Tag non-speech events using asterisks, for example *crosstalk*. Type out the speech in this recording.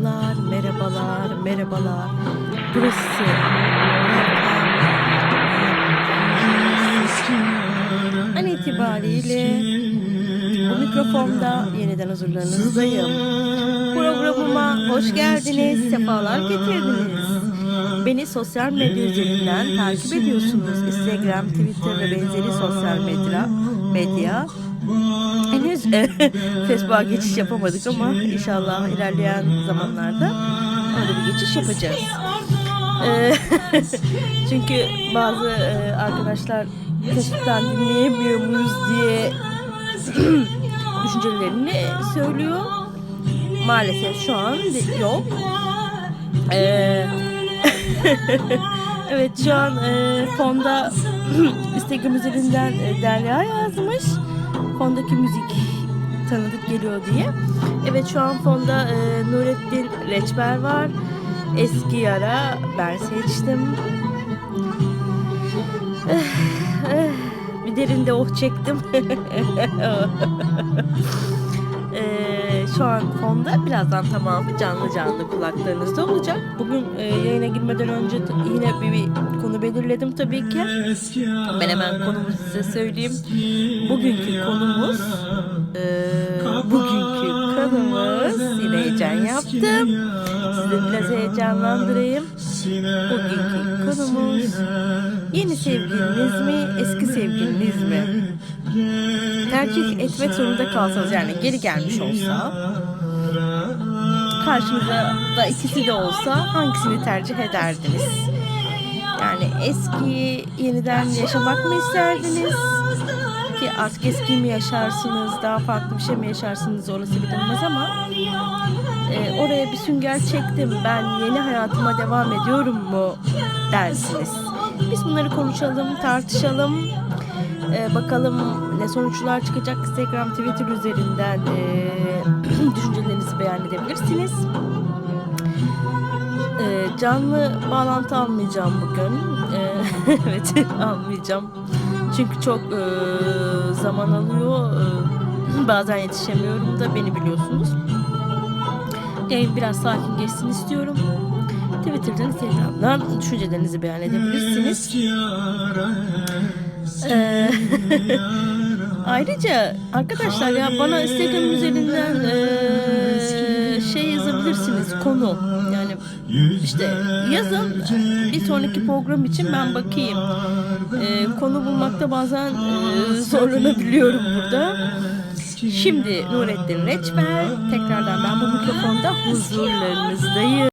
Merhabalar, merhabalar, merhabalar. Burası an itibariyle bu mikrofonda yeniden huzurlarınızdayım. Programıma hoş geldiniz, sefalar getirdiniz. Beni sosyal medya üzerinden takip ediyorsunuz. Instagram, Twitter ve benzeri sosyal medya. medya. Henüz *laughs* Facebook'a geçiş yapamadık ama inşallah ilerleyen zamanlarda orada bir geçiş yapacağız. Eee, *laughs* Çünkü bazı e, arkadaşlar Facebook'tan dinleyemiyor muyuz diye *clears throat* düşüncelerini söylüyor. Maalesef şu an yok. Eee, *laughs* evet şu an e, fonda *clears throat* Instagram üzerinden e, Derya yazmış. Fondaki müzik tanıdık geliyor diye. Evet şu an fonda e, Nurettin Reçber var. Eski yara ben seçtim. Bir derinde oh çektim. Eee, şu an fonda birazdan tamamı canlı canlı kulaklarınızda olacak. Bugün e, yayına girmeden önce yine bir, bir belirledim tabii ki. Ben hemen konumu size söyleyeyim. Bugünkü konumuz e, bugünkü konumuz yine heyecan yaptım. Sizi biraz heyecanlandırayım. Bugünkü konumuz yeni sevgiliniz mi eski sevgiliniz mi? Tercih etmek zorunda kalsanız yani geri gelmiş olsa karşınıza da ikisi de olsa hangisini tercih ederdiniz? Yani eski yeniden yaşamak mı isterdiniz? Ki artık eski mi yaşarsınız, daha farklı bir şey mi yaşarsınız orası bilinmez ama e, oraya bir sünger çektim ben yeni hayatıma devam ediyorum mu dersiniz. Biz bunları konuşalım, tartışalım. E, bakalım ne sonuçlar çıkacak Instagram, Twitter üzerinden e, *clears throat* düşüncelerinizi beyan edebilirsiniz. E, canlı bağlantı almayacağım bugün. E, *laughs* evet almayacağım. Çünkü çok e, zaman alıyor. E, bazen yetişemiyorum da beni biliyorsunuz. Yayın biraz sakin geçsin istiyorum. Twitter'dan, Instagram'dan düşüncelerinizi beyan edebilirsiniz. Ee, *laughs* ayrıca arkadaşlar ya bana Instagram üzerinden ee, yazabilirsiniz konu yani işte yazın bir sonraki program için ben bakayım Ee, konu bulmakta bazen ee, zorlanabiliyorum burada. Şimdi Nurettin Reçber tekrardan ben bu mikrofonda huzurlarınızdayım.